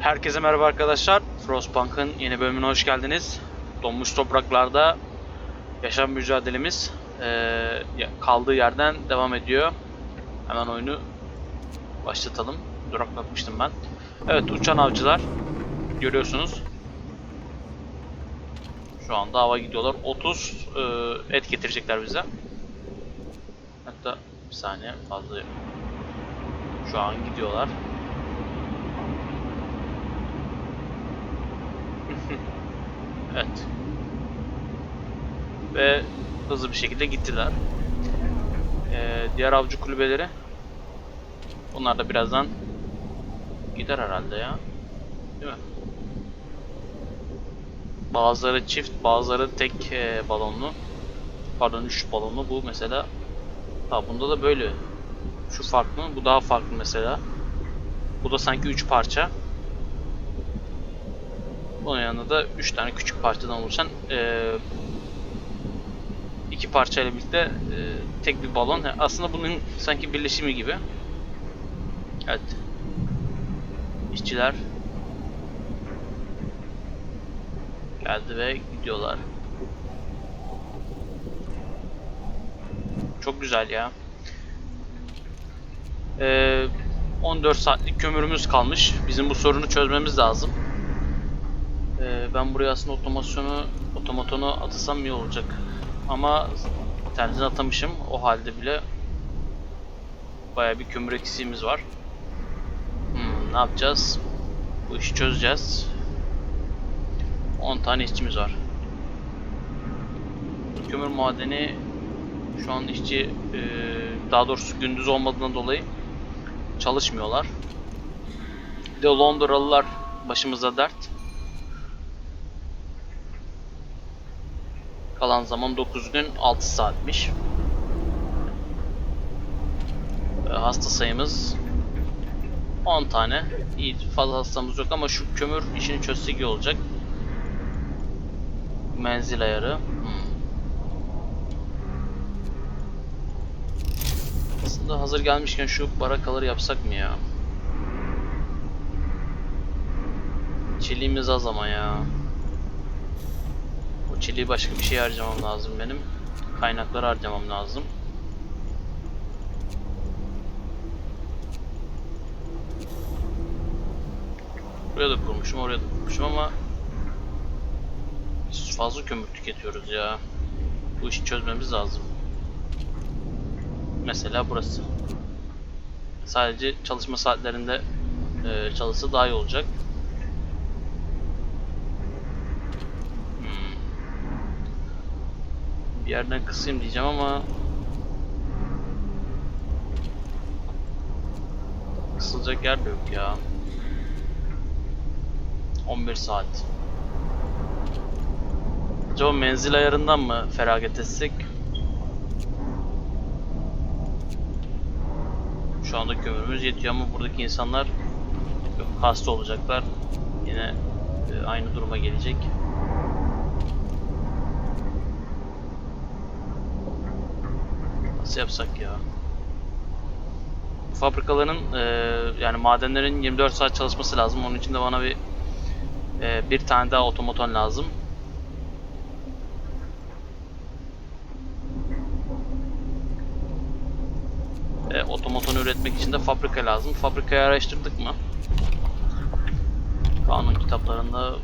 Herkese merhaba arkadaşlar. Frostpunk'ın yeni bölümüne hoş geldiniz. Donmuş topraklarda yaşam mücadelemiz ya- kaldığı yerden devam ediyor. Hemen oyunu başlatalım. Duraklatmıştım ben. Evet uçan avcılar görüyorsunuz. Şu anda hava gidiyorlar. 30 eee, et getirecekler bize. Hatta bir saniye fazla şu an gidiyorlar. Evet. Ve hızlı bir şekilde gittiler. Ee, diğer avcı kulübeleri bunlar da birazdan gider herhalde ya. Değil mi? Bazıları çift, bazıları tek e, balonlu. Pardon 3 balonlu. Bu mesela ha bunda da böyle. Şu farklı, bu daha farklı mesela. Bu da sanki 3 parça. Bunun yanında da 3 tane küçük parçadan oluşan eee iki parçayla birlikte eee, tek bir balon. Aslında bunun sanki birleşimi gibi. Evet. İşçiler geldi ve gidiyorlar. Çok güzel ya. Eee 14 saatlik kömürümüz kalmış. Bizim bu sorunu çözmemiz lazım. Ee, ben buraya aslında otomasyonu, otomatonu atasam iyi olacak. Ama internetten atamışım. O halde bile bayağı bir kömür eksiğimiz var. Hmm, ne yapacağız? Bu işi çözeceğiz. 10 tane işçimiz var. Kömür madeni şu an işçi e, daha doğrusu gündüz olmadığından dolayı çalışmıyorlar. Bir de Londralılar başımıza dert. Kalan zaman 9 gün 6 saatmiş. Ee, Hasta sayımız 10 tane. İyi fazla hastamız yok ama şu kömür işini çözsek iyi olacak. Menzil ayarı. Hmm. Aslında hazır gelmişken şu barakaları yapsak mı ya? Çeliğimiz az ama ya. Çeliği başka bir şeye harcamam lazım benim. Kaynakları harcamam lazım. Buraya da kurmuşum, oraya da kurmuşum ama biz fazla kömür tüketiyoruz ya. Bu işi çözmemiz lazım. Mesela burası. Sadece çalışma saatlerinde e, çalışsa daha iyi olacak. Hmm. Yerden kısayım diyeceğim ama kısılacak yer de yok ya. 11 saat. Acaba menzil ayarından mı feragat etsek? Şu anda kömürümüz yetiyor ama buradaki insanlar yok, hasta olacaklar. Yine e, aynı duruma gelecek. Nasıl yapsak ya? Fabrikaların e, yani madenlerin 24 saat çalışması lazım. Onun için de bana bir e, bir tane daha otomaton lazım. E, otomatonu üretmek için de fabrika lazım. Fabrikayı araştırdık mı? Kanun kitaplarında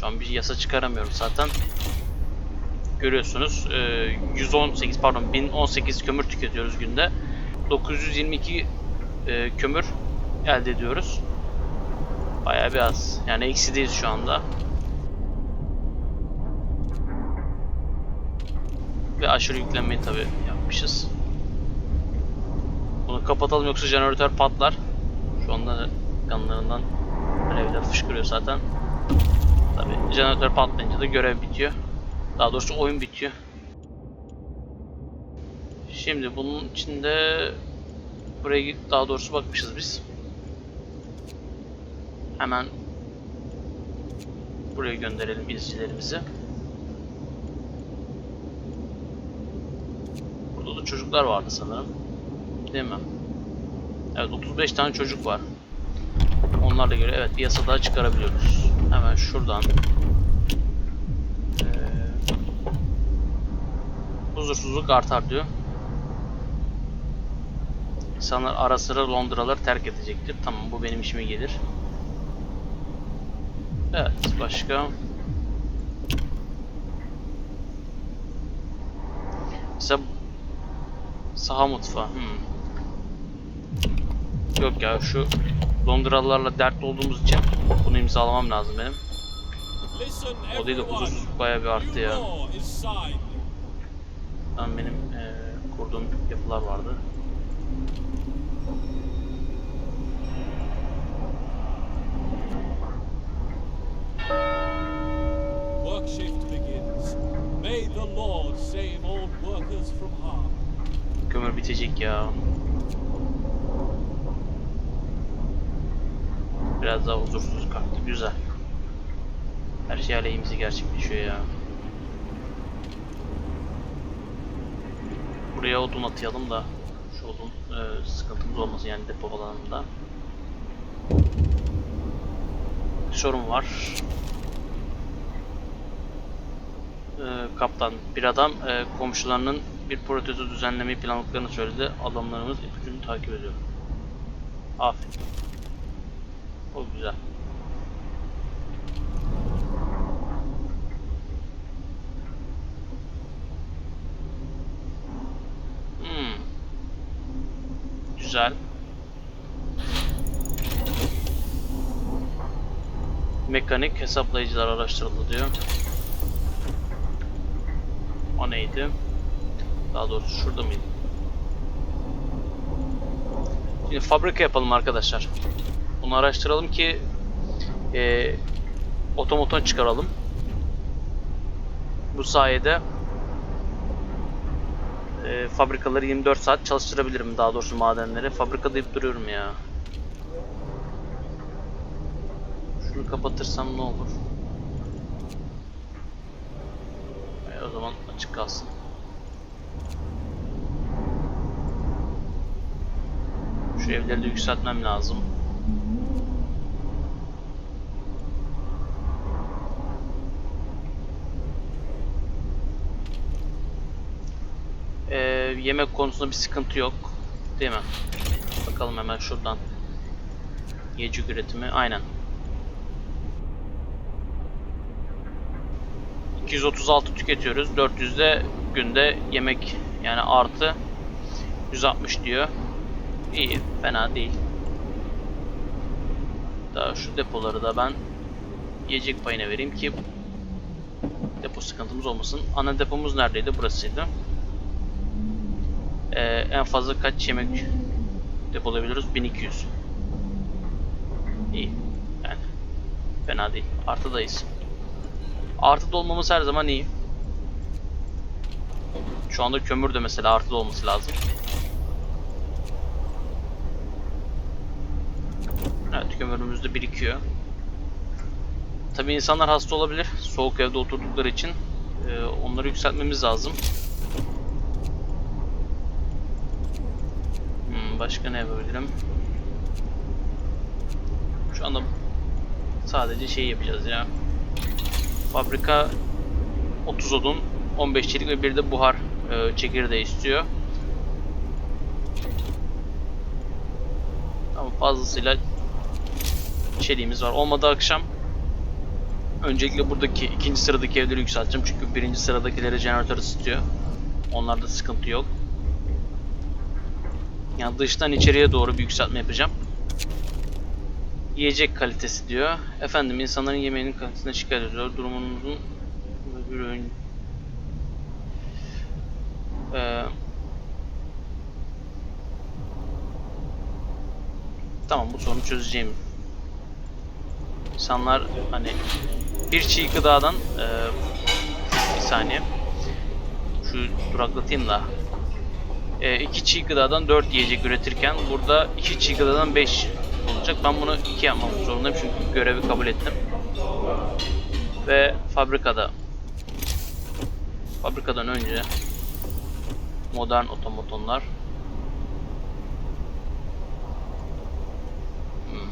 şu an bir yasa çıkaramıyorum zaten. Görüyorsunuz e, 118 pardon 1018 kömür tüketiyoruz günde. 922 e, kömür elde ediyoruz. Bayağı bir az. Yani eksideyiz şu anda. Ve aşırı yüklenmeyi tabi yapmışız. Bunu kapatalım yoksa jeneratör patlar. Şu anda yanlarından alevler fışkırıyor zaten. Tabi jeneratör patlayınca da görev bitiyor. Daha doğrusu oyun bitiyor. Şimdi bunun içinde buraya daha doğrusu bakmışız biz. Hemen buraya gönderelim izcilerimizi. Burada da çocuklar vardı sanırım. Değil mi? Evet 35 tane çocuk var. onlarla göre evet bir yasa daha çıkarabiliyoruz. Hemen şuradan huzursuzluk artar diyor. İnsanlar ara sıra Londra'ları terk edecektir. Tamam bu benim işime gelir. Evet başka. Mesela saha mutfağı. Hmm. Yok ya şu Londralılarla dertli olduğumuz için bunu imzalamam lazım benim. O değil de huzursuzluk bayağı bir arttı ya. Tam benim eee, kurduğum yapılar vardı. Work shift begins. May the Lord save all workers from harm. Kömür bitecek ya. Biraz daha huzursuz kalktı. Güzel. Her şey aleyhimize gerçekleşiyor ya. Buraya odun atayalım da şu odun e, sıkıntımız olmasın yani depo alanında. Sorun var. E, kaptan bir adam e, komşularının bir protezo düzenlemeyi planladıklarını söyledi. Adamlarımız ipucunu takip ediyor. Aferin. O güzel. Hmm. Güzel. Mekanik hesaplayıcılar araştırıldı diyor. O neydi? Daha doğrusu şurada mıydı? Şimdi fabrika yapalım arkadaşlar. Bunu araştıralım ki eee otomoton çıkaralım. Bu sayede eee, fabrikaları 24 saat çalıştırabilirim daha doğrusu madenleri. Fabrika deyip duruyorum ya. Şunu kapatırsam ne olur? E, o zaman açık kalsın. Şu evleri de yükseltmem lazım. Ee, yemek konusunda bir sıkıntı yok. Değil mi? Bakalım hemen şuradan. Yiyecek üretimi. Aynen. 236 tüketiyoruz. 400'de günde yemek yani artı 160 diyor. İyi, fena değil. Daha şu depoları da ben yiyecek payına vereyim ki depo sıkıntımız olmasın. Ana depomuz neredeydi? Burasıydı. Ee, en fazla kaç yemek depolayabiliyoruz? 1200. İyi. Yani fena değil. Artıdayız. Artıda olmamız her zaman iyi. Şu anda kömür de mesela artıda olması lazım. Evet kömürümüz de birikiyor. Tabi insanlar hasta olabilir. Soğuk evde oturdukları için e, onları yükseltmemiz lazım. Hmm, başka ne yapabilirim? Şu anda sadece şey yapacağız ya. Fabrika 30 odun, 15 çelik ve bir de buhar e, çekirdeği istiyor. Ama fazlasıyla çeliğimiz var. Olmadı akşam öncelikle buradaki ikinci sıradaki evleri yükselteceğim. Çünkü birinci sıradakileri jeneratör ısıtıyor. Onlarda sıkıntı yok. Yani dıştan içeriye doğru bir yükseltme yapacağım. Yiyecek kalitesi diyor. Efendim insanların yemeğinin kalitesine şikayet ediyor. Durumunuzun bir. Ee, tamam bu sorunu çözeceğim. İnsanlar hani bir çiğ gıdadan e, bir saniye şu duraklatayım da e, 2 çiğ gıdadan 4 yiyecek üretirken burada 2 çiğ gıdadan 5 olacak. Ben bunu 2 yapmam zorundayım çünkü görevi kabul ettim. Ve fabrikada fabrikadan önce modern otomatonlar hmm.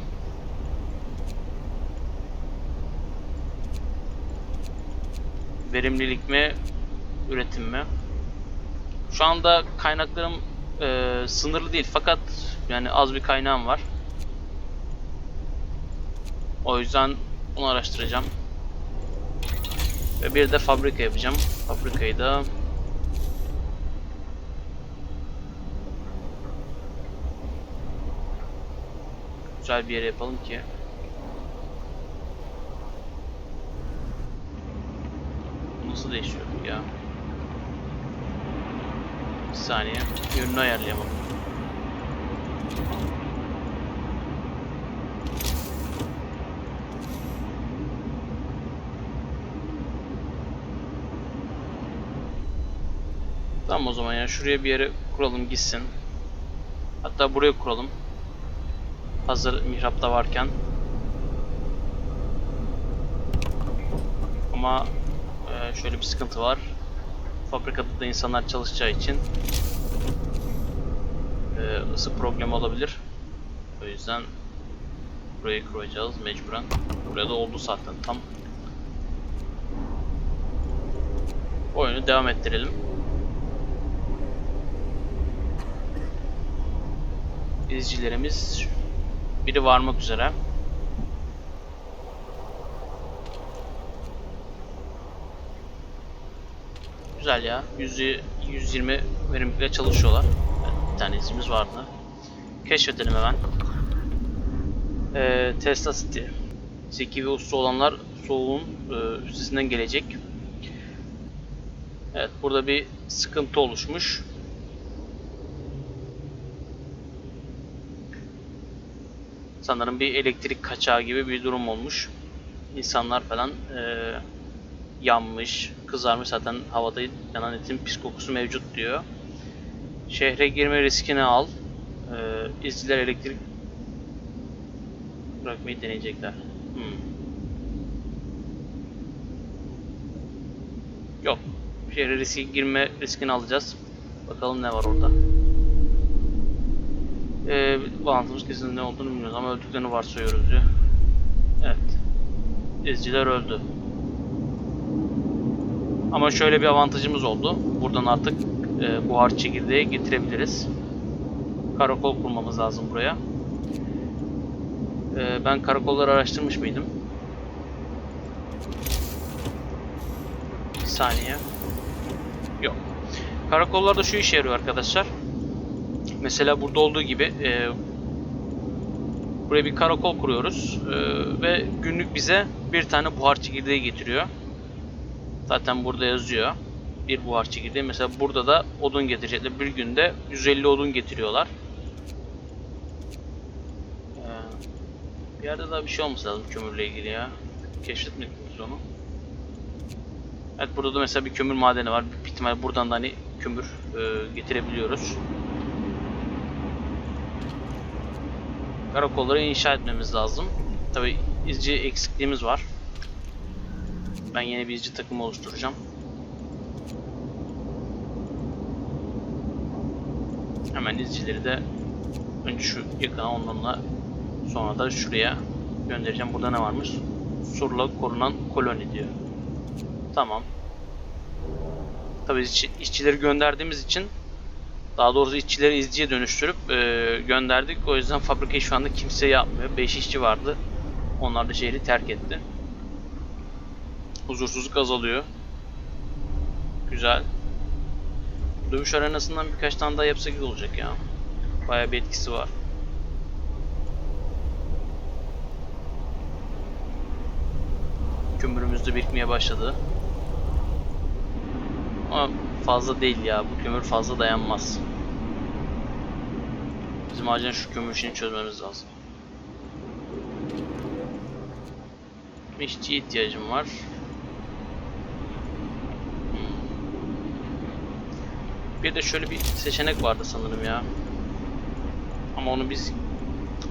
verimlilik mi, üretim mi? Şu anda kaynaklarım e, sınırlı değil fakat yani az bir kaynağım var. O yüzden bunu araştıracağım. Ve bir de fabrika yapacağım. Fabrikayı da güzel bir yere yapalım ki Nasıl değişiyor ya? Bir saniye. Yönünü ayarlayamadım. Tamam o zaman ya şuraya bir yere kuralım gitsin. Hatta buraya kuralım. Hazır mihrapta varken. Ama e, şöyle bir sıkıntı var. Fabrikada da insanlar çalışacağı için e, ısı problemi olabilir. O yüzden burayı kuracağız mecburen. Buraya da oldu zaten tam. Oyunu devam ettirelim. İzcilerimiz biri varmak üzere. Güzel ya. 100, 120 verimlilikle çalışıyorlar. Evet, bir tane izimiz vardı. Keşfedelim hemen. Ee, Tesla City. Zeki ve usta olanlar soğuğun e, üstesinden gelecek. Evet burada bir sıkıntı oluşmuş. Sanırım bir elektrik kaçağı gibi bir durum olmuş. İnsanlar falan e, yanmış, kızarmış zaten havada yanan etin pis kokusu mevcut diyor. Şehre girme riskini al. Ee, izciler elektrik bırakmayı deneyecekler. Hmm. Yok. Şehre riski girme riskini alacağız. Bakalım ne var orada. Ee, bağlantımız kesin ne olduğunu bilmiyoruz ama öldüklerini varsayıyoruz diyor. Evet. İzciler öldü. Ama şöyle bir avantajımız oldu. Buradan artık e, buhar çekirdeği getirebiliriz. Karakol kurmamız lazım buraya. E, ben karakolları araştırmış mıydım? Bir saniye. Yok. Karakollarda şu işe yarıyor arkadaşlar. Mesela burada olduğu gibi e, buraya bir karakol kuruyoruz e, ve günlük bize bir tane buhar çekirdeği getiriyor. Zaten burada yazıyor. Bir buhar çekirdeği. Mesela burada da odun getirecekler. Bir günde 150 odun getiriyorlar. Ee, bir yerde daha bir şey olması lazım kömürle ilgili ya. Keşfetmedik biz onu. Evet burada da mesela bir kömür madeni var. Bir ihtimal buradan da hani kömür e, getirebiliyoruz. Karakolları inşa etmemiz lazım. Tabi izci eksikliğimiz var. Ben yeni bir izci takımı oluşturacağım. Hemen izcileri de önce şu yakına onlarla sonra da şuraya göndereceğim. Burada ne varmış? Surla korunan koloni diyor. Tamam. Tabii işçi, işçileri gönderdiğimiz için daha doğrusu işçileri izciye dönüştürüp e, gönderdik. O yüzden fabrikayı şu anda kimse yapmıyor. 5 işçi vardı. Onlar da şehri terk etti. Huzursuzluk azalıyor. Güzel. Dövüş arenasından birkaç tane daha yapsak iyi olacak ya. Bayağı bir etkisi var. Kömürümüz de birikmeye başladı. Ama fazla değil ya. Bu kömür fazla dayanmaz. Bizim acilen şu kömür işini çözmemiz lazım. İşçi ihtiyacım var. Bir de şöyle bir seçenek vardı sanırım ya. Ama onu biz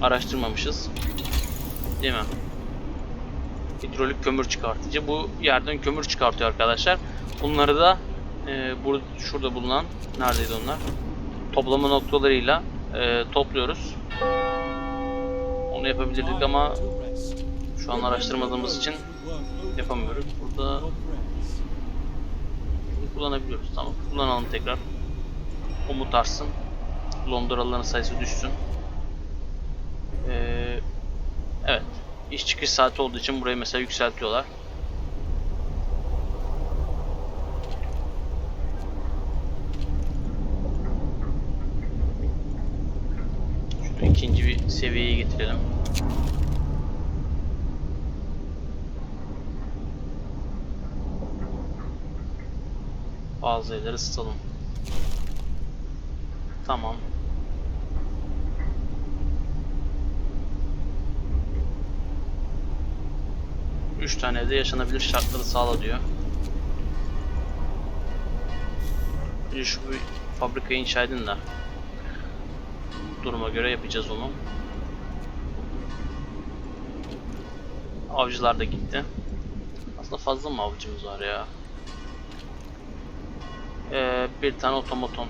araştırmamışız. Değil mi? Hidrolik kömür çıkartıcı. Bu yerden kömür çıkartıyor arkadaşlar. Bunları da e, burada şurada bulunan neredeydi onlar? Toplama noktalarıyla e, topluyoruz. Onu yapabilirdik ama şu an araştırmadığımız için yapamıyoruz. Burada Kullanabiliyoruz. Tamam. Kullanalım tekrar. Umut artsın. Londralıların sayısı düşsün. Ee, evet. İş çıkış saati olduğu için burayı mesela yükseltiyorlar. Şunu ikinci bir seviyeye getirelim. Bazı evleri ısıtalım. Tamam. Üç tane evde yaşanabilir şartları sağla diyor. Önce şu bir fabrikayı inşa edin de. Duruma göre yapacağız onu. Avcılar da gitti. Aslında fazla mı avcımız var ya? Ee, bir tane otomaton.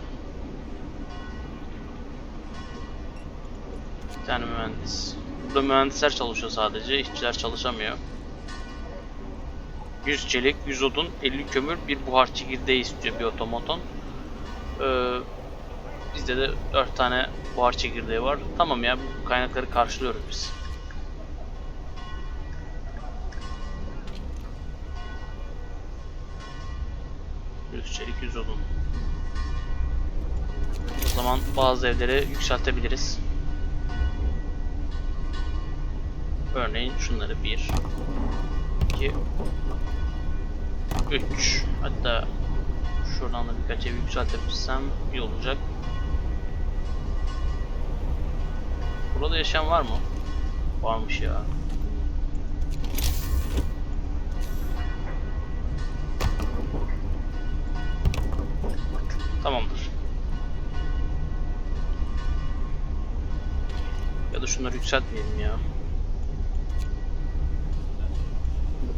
Bir tane mühendis. Burada mühendisler çalışıyor sadece, işçiler çalışamıyor. 100 çelik, 100 odun, 50 kömür, bir buhar çekirdeği istiyor bir otomaton. Ee, bizde de 4 tane buhar çekirdeği var. Tamam ya, bu kaynakları karşılıyoruz biz. Yüz çelik, yüz odun. O zaman bazı evleri yükseltebiliriz. Örneğin şunları 1 2 3 hatta şuradan da birkaç ev yükseltebilirsem iyi olacak. Burada yaşayan var mı? Varmış ya. Tamamdır. Ya da şunları yükseltmeyelim ya.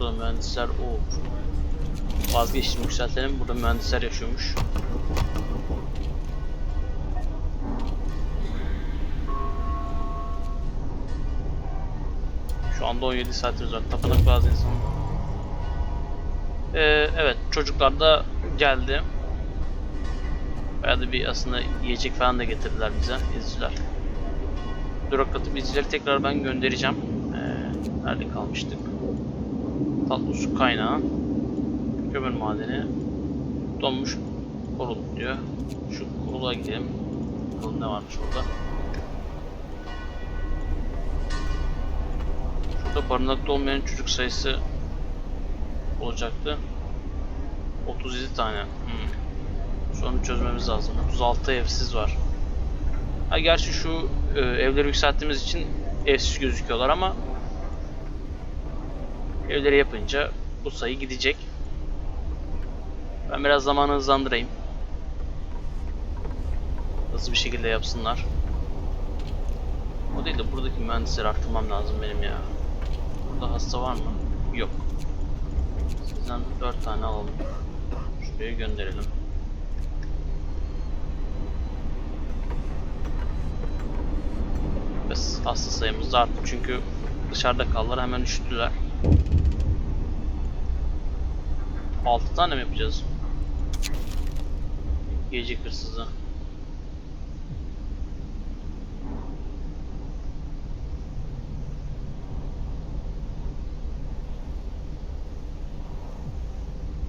Burada mühendisler o vazgeçtim yükseltelim. Burada mühendisler yaşıyormuş. Şu anda 17 saatimiz var. Tapınak bazı insan. Ee, evet çocuklar da geldi. Bayağı da bir aslında yiyecek falan da getirdiler bize izciler. Bürokratı izcileri tekrar ben göndereceğim. Ee, nerede kalmıştık? Tatlı su kaynağı. Kömür madeni. Donmuş korul diyor. Şu kurula gidelim. Bakalım ne varmış orada. Şurada barınakta olmayan çocuk sayısı olacaktı. 37 tane. Hmm. Sorunu çözmemiz lazım. 36 evsiz var. Ha gerçi şu e, evleri yükselttiğimiz için evsiz gözüküyorlar ama evleri yapınca bu sayı gidecek. Ben biraz zamanı hızlandırayım. Hızlı bir şekilde yapsınlar. O değil de buradaki mühendisleri arttırmam lazım benim ya. Burada hasta var mı? Yok. Sizden 4 tane alalım. Şuraya gönderelim. Biz hasta sayımız da arttı çünkü dışarıda kaldılar hemen üşüttüler. 6 tane mi yapacağız? Gece hırsızı.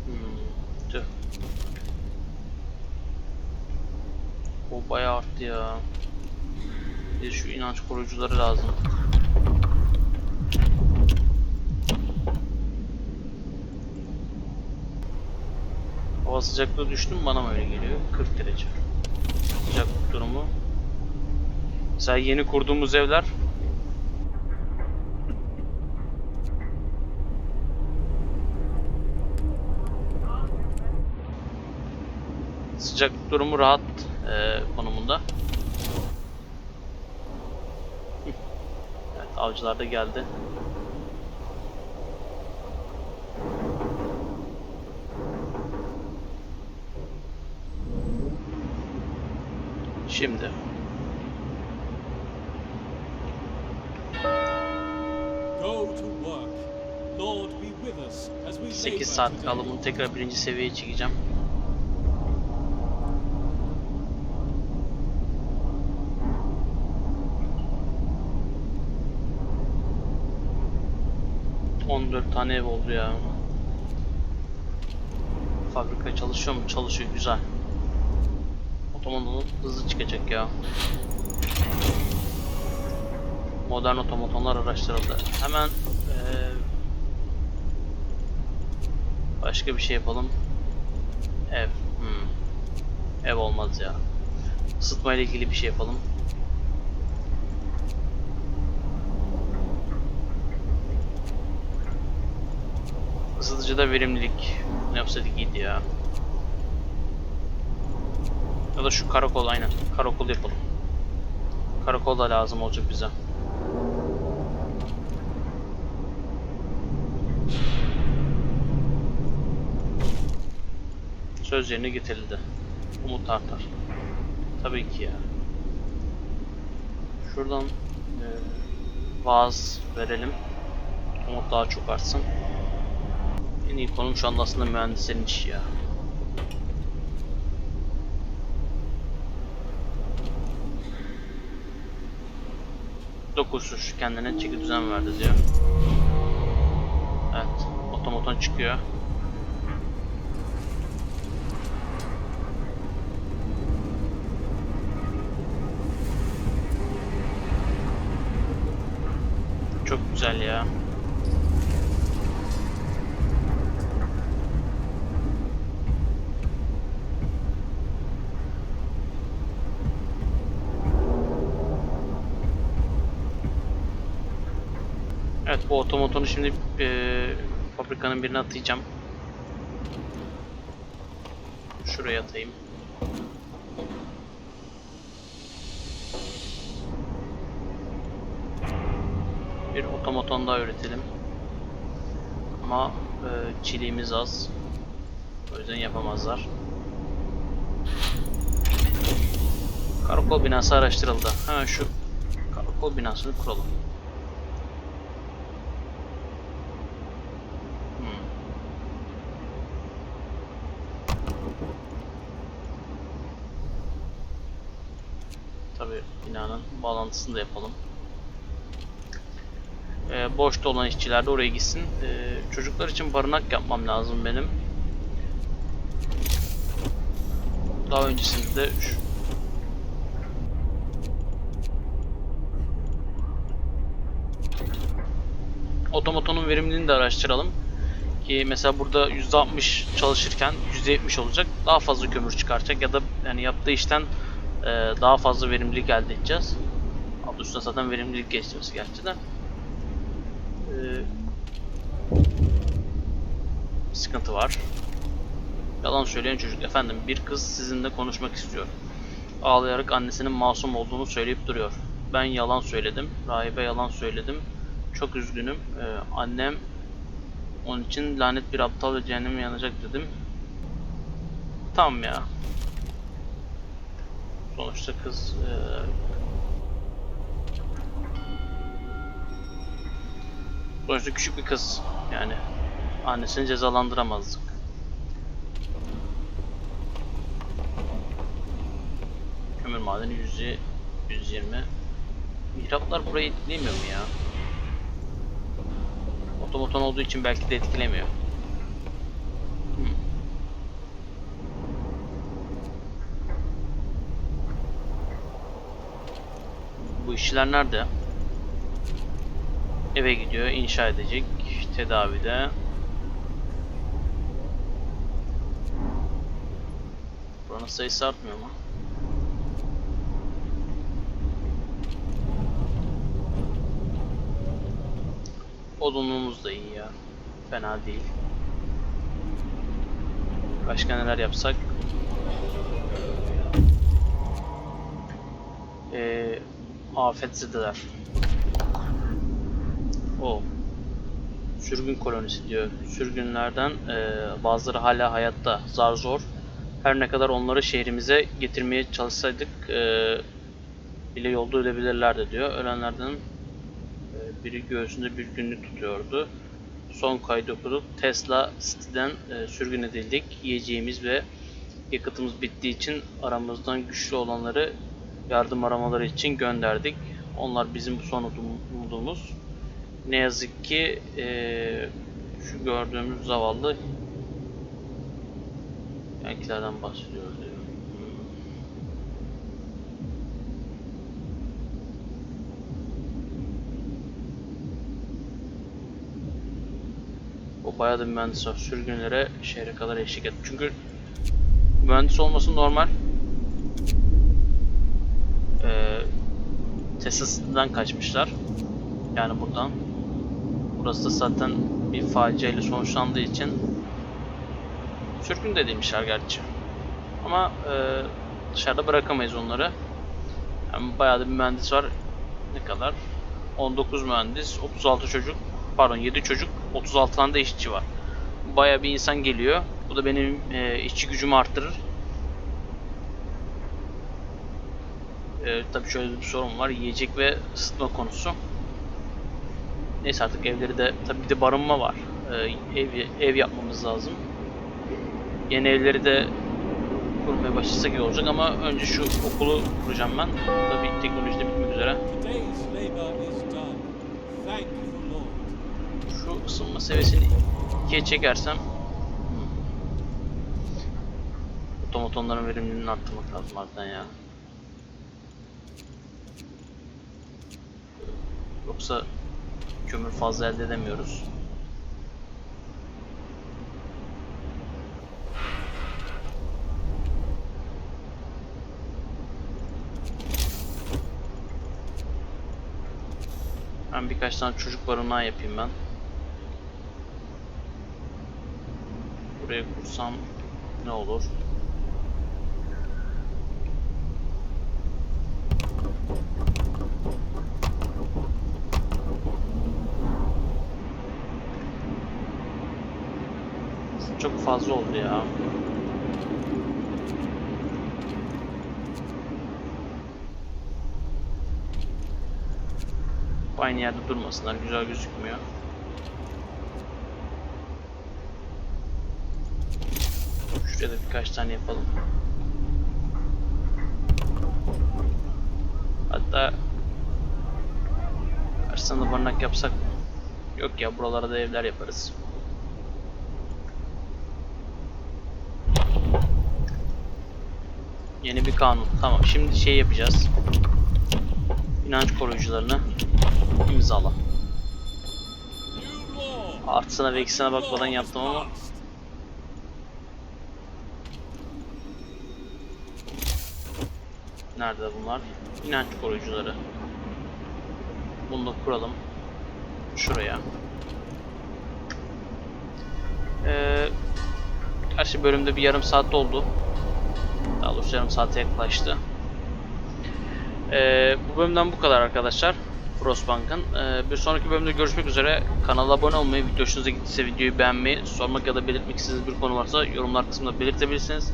Hmm, bayağı arttı ya. Bir şu inanç koruyucuları lazım. Sıcaklığı düştü mü bana mı öyle geliyor? 40 derece. Sıcaklık durumu. Mesela yeni kurduğumuz evler sıcaklık durumu rahat e, konumunda. Evet avcılar da geldi. Şimdi. Sekiz saat kaldı bunu tekrar birinci seviyeye çekeceğim. On tane ev oldu ya. Fabrika çalışıyor mu? Çalışıyor. Güzel. Otomoton hızlı çıkacak ya. Modern otomotonlar araştırıldı. Hemen eee, başka bir şey yapalım. Ev. Hmm. Ev olmaz ya. Isıtma ile ilgili bir şey yapalım. Isıtıcıda verimlilik. Ne yapsaydık iyiydi ya. Ya da şu karakol aynen. Karakol yapalım. Karakol da lazım olacak bize. Söz yerine getirildi. Umut artar. Tabii ki ya. Şuradan e, vaaz verelim. Umut daha çok artsın. En iyi konum şu anda aslında mühendislerin işi ya. Dokusuş kendine çeki düzen verdi diyor. Evet, otomoton çıkıyor. Çok güzel ya. Bu otomotonu şimdi eee, fabrikanın birine atayacağım. Şuraya atayım. Bir otomoton daha üretelim. Ama eee çiliğimiz az. O yüzden yapamazlar. Karakol binası araştırıldı. Hemen şu karakol binasını kuralım. Hmm. Tabi binanın bağlantısını da yapalım. Ee, boşta olan işçiler de oraya gitsin. Ee, çocuklar için barınak yapmam lazım benim. Daha öncesinde şu, otomotonun verimliliğini de araştıralım. Ki mesela burada %60 çalışırken %70 olacak. Daha fazla kömür çıkartacak ya da yani yaptığı işten e, daha fazla verimlilik elde edeceğiz. Üstüne zaten verimlilik geçmesi gerçi de. E, bir sıkıntı var. Yalan söyleyen çocuk. Efendim bir kız sizinle konuşmak istiyor. Ağlayarak annesinin masum olduğunu söyleyip duruyor. Ben yalan söyledim. Rahibe yalan söyledim. Çok üzgünüm. Ee, annem onun için lanet bir aptal ve cehenneme yanacak dedim. Tamam ya. Sonuçta kız ee, Sonuçta küçük bir kız yani annesini cezalandıramazdık. Kömür madeni yüzde 120. Mihraplar burayı etkilemiyor mu ya? Otomoton olduğu için belki de etkilemiyor. Hmm. Bu işçiler nerede? Eve gidiyor, inşa edecek, tedavide. Buranın sayısı artmıyor mu? Odunluğumuz da iyi ya. Fena değil. Başka neler yapsak? Ee, afetzedeler. O. Sürgün kolonisi diyor. Sürgünlerden e, bazıları hala hayatta. Zar zor. Her ne kadar onları şehrimize getirmeye çalışsaydık e, bile yolda ölebilirlerdi diyor. Ölenlerden e, biri göğsünde bir günlük tutuyordu. Son kaydı okuduk. Tesla City'den e, sürgün edildik. Yiyeceğimiz ve yakıtımız bittiği için aramızdan güçlü olanları yardım aramaları için gönderdik. Onlar bizim son umudumuz. Ne yazık ki eee, şu gördüğümüz zavallı Yankilerden bahsediyoruz diyor. O bayağı da mühendis var. Sürgünlere şehre kadar eşlik et. Çünkü mühendis olması normal. Ee, Tesla'dan kaçmışlar. Yani buradan. Burası da zaten bir faciayla sonuçlandığı için sürgün de demişler gerçi. Ama e, dışarıda bırakamayız onları. Yani bayağı da bir mühendis var. Ne kadar? 19 mühendis, 36 çocuk, pardon 7 çocuk, 36 tane de işçi var. Bayağı bir insan geliyor. Bu da benim e, işçi gücümü arttırır. E, tabii şöyle bir sorun var. Yiyecek ve ısıtma konusu. Neyse artık evleri de tabii bir de barınma var. E, ev ev yapmamız lazım. Yeni evleri de kurmaya başlasak iyi olacak ama önce şu okulu kuracağım ben. Tabii teknoloji de bitmek üzere. Şu ısınma seviyesini ikiye çekersem hmm. otomatonların verimliliğini arttırmak lazım harbiden ya. Yoksa kömür fazla elde edemiyoruz. Ben birkaç tane çocuk barınağı yapayım ben. Buraya kursam ne olur? Çok fazla oldu ya. Aynı yerde durmasınlar, güzel gözükmüyor. Şuraya da birkaç tane yapalım. Hatta karşısında barınak yapsak? Yok ya buralara da evler yaparız. Yeni bir kanun. Tamam şimdi şey yapacağız. İnanç koruyucularını imzala. Artısına ve eksisine bakmadan yaptım ama. Nerede bunlar? İnanç koruyucuları. Bunu da kuralım. Şuraya. Ee, gerçi bölümde bir yarım saat oldu. Daha yarım saate yaklaştı. Ee, bu bölümden bu kadar arkadaşlar. Frostbank'ın. Ee, bir sonraki bölümde görüşmek üzere. Kanala abone olmayı, video hoşunuza gittiyse videoyu beğenmeyi, sormak ya da belirtmek istediğiniz bir konu varsa yorumlar kısmında belirtebilirsiniz.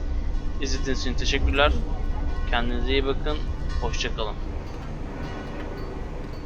İzlediğiniz için teşekkürler. Kendinize iyi bakın. Hoşçakalın.